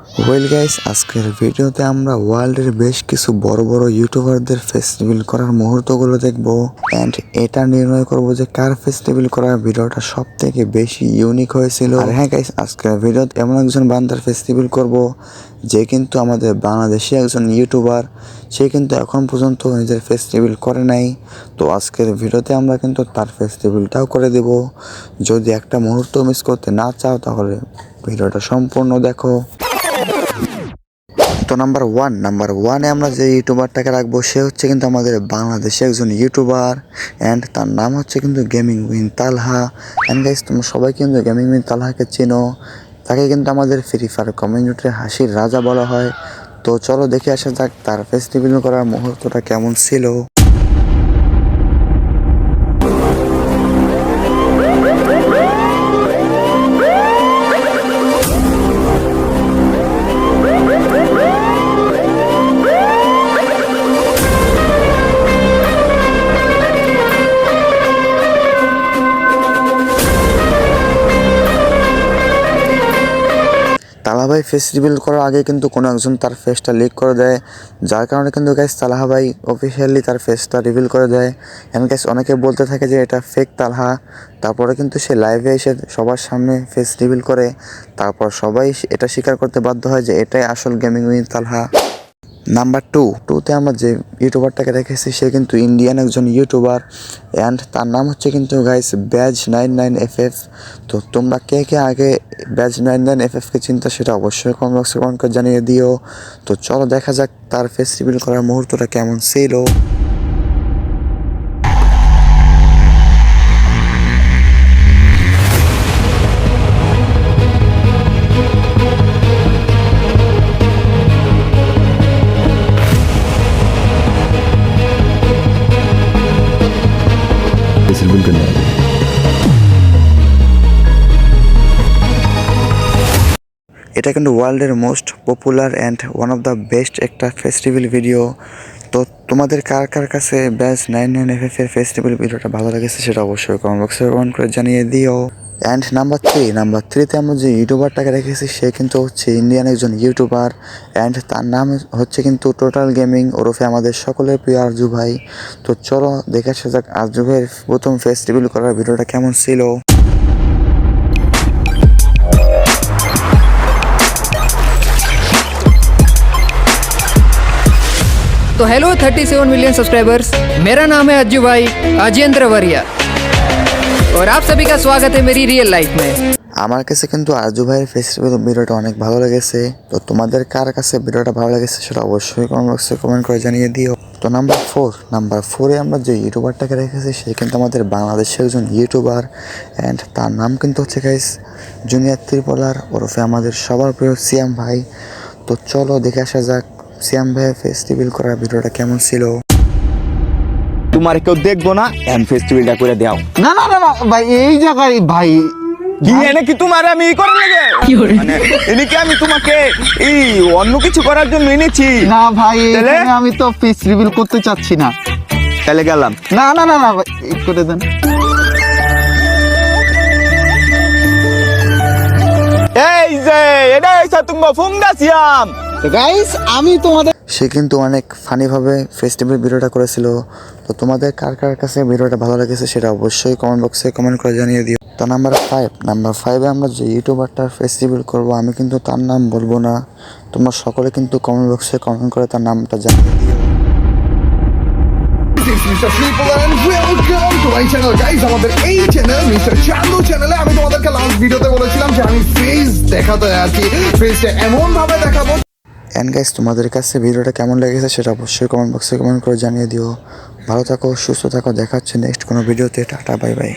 Well guys আজকের ভিডিওতে আমরা ওয়ার্ল্ডের বেশ কিছু বড় বড় ইউটিউবারদের ফেস্টিভ্যাল করার মুহূর্তগুলো দেখব অ্যান্ড এটা নির্ণয় করব যে কার ফেস্টিভ্যাল করার ভিডিওটা সব থেকে বেশি ইউনিক হয়েছিল। আর হ্যাঁ গাইস আজকের ভিডিওতে এমন একজন বান্দার ফেস্টিভ্যাল করব যে কিন্তু আমাদের বাংলাদেশি একজন ইউটিউবার সে কিন্তু এখন পর্যন্ত নিজের ফেস্টিভ্যাল করে নাই। তো আজকের ভিডিওতে আমরা কিন্তু তার ফেস্টিভ্যালটাও করে দেব। যদি একটা মুহূর্ত মিস করতে না চাও তাহলে ভিডিওটা সম্পূর্ণ দেখো। তো নাম্বার ওয়ান নাম্বার ওয়ানে আমরা যে ইউটিউবারটাকে রাখব, সে হচ্ছে কিন্তু আমাদের বাংলাদেশে একজন ইউটিউবার অ্যান্ড তার নাম হচ্ছে কিন্তু gaming win Talha and guys তোমরা সবাই কিন্তু গেমিং উইন তালহাকে চেনো। তাকে কিন্তু আমাদের ফ্রি ফায়ার কমিউনিটির হাসির রাজা বলা হয়। তো চলো দেখে আসা যাক তার ফেস্টিভ্যাল করার মুহূর্তটা কেমন ছিল। তালাভাই ফেস রিভিল করার আগে কিন্তু কোনো একজন তার ফেসটা লিক করে দেয়। যার কারণে কিন্তু গ্যাস তালাহা ভাই অফিসিয়ালি তার ফেসটা রিভিল করে দেয়। এমন গ্যাস অনেকে বলতে থাকে যে এটা ফেক তালহা। তারপরে কিন্তু সে লাইভে এসে সবার সামনে ফেস রিভিল করে। তারপর সবাই এটা স্বীকার করতে বাধ্য হয় যে এটাই আসল gaming win Talha. Number two টুতে আমরা যে ইউটিউবারটাকে দেখেছি, সে কিন্তু ইন্ডিয়ান একজন ইউটিউবার অ্যান্ড তার নাম হচ্ছে কিন্তু guys badge nine nine F F তো তোমরা কে কে আগে ব্যাজ নাইন নাইন এফ এফকে চিন্তা সেটা অবশ্যই কমেন্ট বক্সে কমেন্ট করে জানিয়ে দিও। তো চলো দেখা যাক তার ফেস্টিভ্যাল করার মুহূর্তটা কেমন ছিল। করতে নেই। এটা কিন্তু ওয়ার্ল্ডের most popular and one of the best একটা ফেস্টিভ্যাল ভিডিও তো তোমাদের কার কার কাছে batch nine nine F F এর ফেস্টিভ্যাল ভিডিওটা ভালো লেগেছে সেটা অবশ্যই কমেন্ট বক্সে কমেন্ট করে জানিয়ে দিও। অ্যান্ড নাম্বার থ্রি নাম্বার থ্রিতে আমরা যে ইউটিউবারটাকে রেখেছি, সে কিন্তু হচ্ছে ইন্ডিয়ান একজন ইউটিউবার অ্যান্ড তার নাম হচ্ছে কিন্তু টোটাল গেমিং ওরফে আমাদের সকলের প্রিয় আরজু ভাই। তো চলো দেখে আসা যাক আরজু ভাইয়ের প্রথম ফেস্টিভ্যাল করার ভিডিওটা কেমন ছিল? तो हेलो 37 मिलियन सब्सक्राइबर्स मेरा नाम है अज्जू भाई अजेंद्र वरिया और आप सभी का स्वागत है मेरी रियल लाइफ में আমার কাছে কিন্তু আরজু ভাইয়ের ফেস্টিভ্যাল ভিডিওটা অনেক ভালো লেগেছে তো তোমাদের কার কাছে ভিডিওটা ভালো লেগেছে সেটা অবশ্যই কমেন্ট বক্সে কমেন্ট করে জানিয়ে দিও তো নাম্বার ফোর নাম্বার ফোরে আমরা যে ইউটিউবারটাকে রেখেছি সে কিন্তু আমাদের বাংলাদেশের একজন ইউটিউবার অ্যান্ড তার নাম কিন্তু হচ্ছে গাইস জুনিয়র ত্রিপলার ওরফে আমাদের সবার প্রিয় সিয়াম ভাই তো চলো দেখে আসা যাক ভাইয়ের করার ভিডিওটা কেমন ছিল? তোমার কেউ দেখব না ফেস্টিভ্যালটা করে দাও। না না না না ভাই এই জায়গায় ভাই কি এনে কি তোমার আমি ই করে লাগে? মানে এনে কি আমি তোমাকে এই অন্য কিছু করার জন্য এনেছি? না ভাই এখানে আমি তো ফেস রিভিল করতে চাচ্ছি না। তাহলে গেলাম। না না না না ভাই, করে দেন। এই যে এটা এসে তুমি ফুঙ্গা সিয়াম গাইস আমি তোমাদের সে কিন্তু অনেক ফানিভাবে ফেস্টিভ্যাল ভিডিওটা করেছিল। তো তোমাদের কার কার কাছে ভিডিওটা ভালো লেগেছে সেটা অবশ্যই কমেন্ট বক্সে কমেন্ট করে জানিয়ে দিও। তো নাম্বার ফাইভ নাম্বার ফাইভে আমরা যে ইউটিউবারটার ফেস্টিভ্যাল করব আমি কিন্তু তার নাম বলব না। তোমরা সকলে কিন্তু কমেন্ট বক্সে কমেন্ট করে তার নামটা জানিয়ে দিও। Mister Sripur and welcome to my channel guys আমাদের এই চ্যানেল মিস্টার চান্দু চ্যানেলে আমি তোমাদেরকে লাস্ট ভিডিওতে বলেছিলাম যে আমি ফেস দেখাতে আছি ফেসটা এমন ভাবে দেখাবো। অ্যান্ড গাইস তোমাদের কাছে ভিডিওটা কেমন লেগেছে সেটা অবশ্যই কমেন্ট বক্সে কমেন্ট করে জানিয়ে দিও। ভালো থাকো, সুস্থ থাকো, দেখা হচ্ছে নেক্সট কোনো ভিডিওতে টাটা বাই বাই